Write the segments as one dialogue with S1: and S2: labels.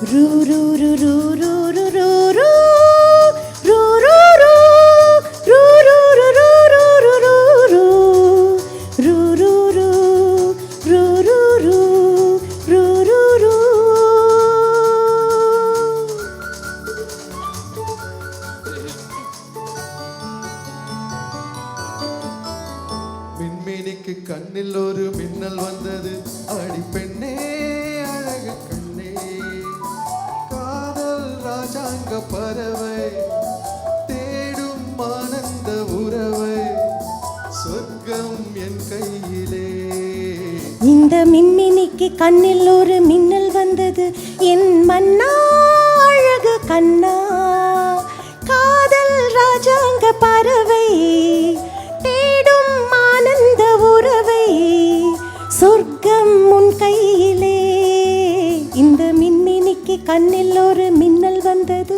S1: ரூ ரூ ரூ ரூ ரூ ரூ ரூ ரூ
S2: மின்மினிக்கு கண்ணில் ஒரு மின்னல் வந்தது அடி பெண்ணே பாசாங்க பறவை தேடும் ஆனந்த உறவை சொர்க்கம் என் கையிலே.
S1: இந்த மின்மினிக்கு கண்ணில் ஒரு மின்னல் வந்தது. என் மன்னா அழகு கண்ணா காதல் ராஜாங்க பறவை தேடும் ஆனந்த உறவை சொர்க்கம் உன் கையிலே. இந்த மின்மினிக்கு கண்ணில் ஒரு மின் வந்தது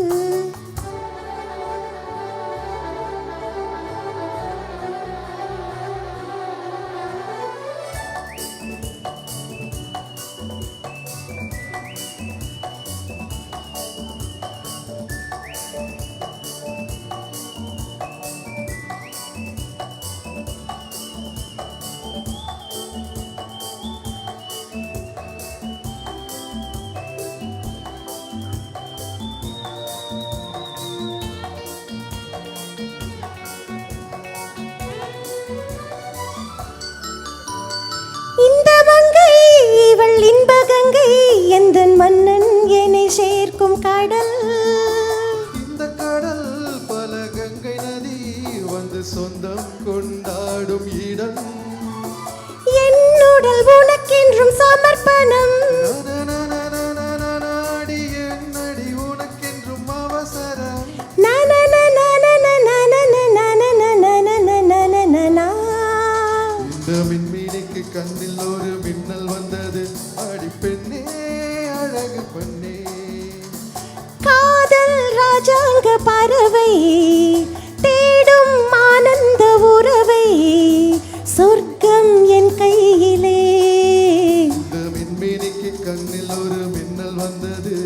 S1: எந்த மன்னன் என்னை சேர்க்கும் கடல்?
S2: இந்த கடல் பல கங்கை நதி வந்து சொந்தம் கொண்டாடும் இடம்.
S1: என்னுடல் உனக்கென்றும் சமர்ப்பணம்.
S2: மின்மீனுக்கு கண்ணில் ஒரு மின்னல்
S1: வந்தது
S2: அடிப்பெண் அழகு பெண்ணே
S1: காதல் ராஜாங்க பறவை தேடும் ஆனந்த உறவை சொர்க்கம் என் கையிலே.
S2: இந்த மின்மினிக்கு கண்ணில் ஒரு மின்னல் வந்தது.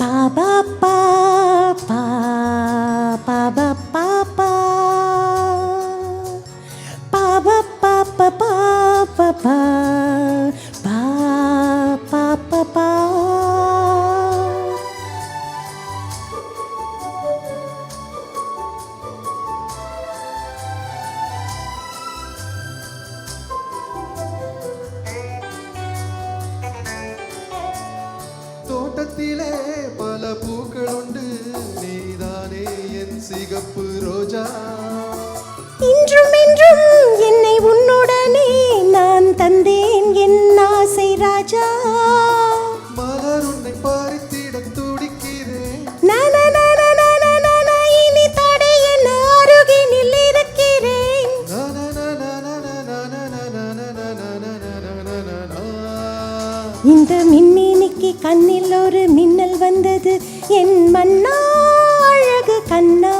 S1: பாபா பா
S2: Папа. ராஜா மலர் உன்னை பறித்திட துடிக்கிறேன்
S1: இனி தடை அருகினில் இருக்கிறேன் இந்த மின்மினிக்கு கண்ணில் ஒரு மின்னல் வந்தது என் மன்னா அழகு கண்ணா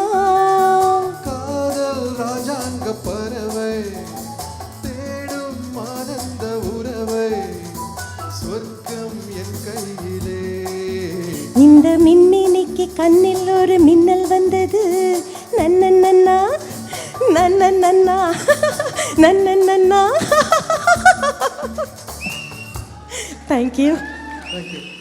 S1: இந்த மின்மினிக்கு கண்ணில் ஒரு மின்னல் வந்தது. நன்னன் நன்னா நன்னன் நன்னா நன்னன் நன்னா தேங்க்யூ
S2: Thank you.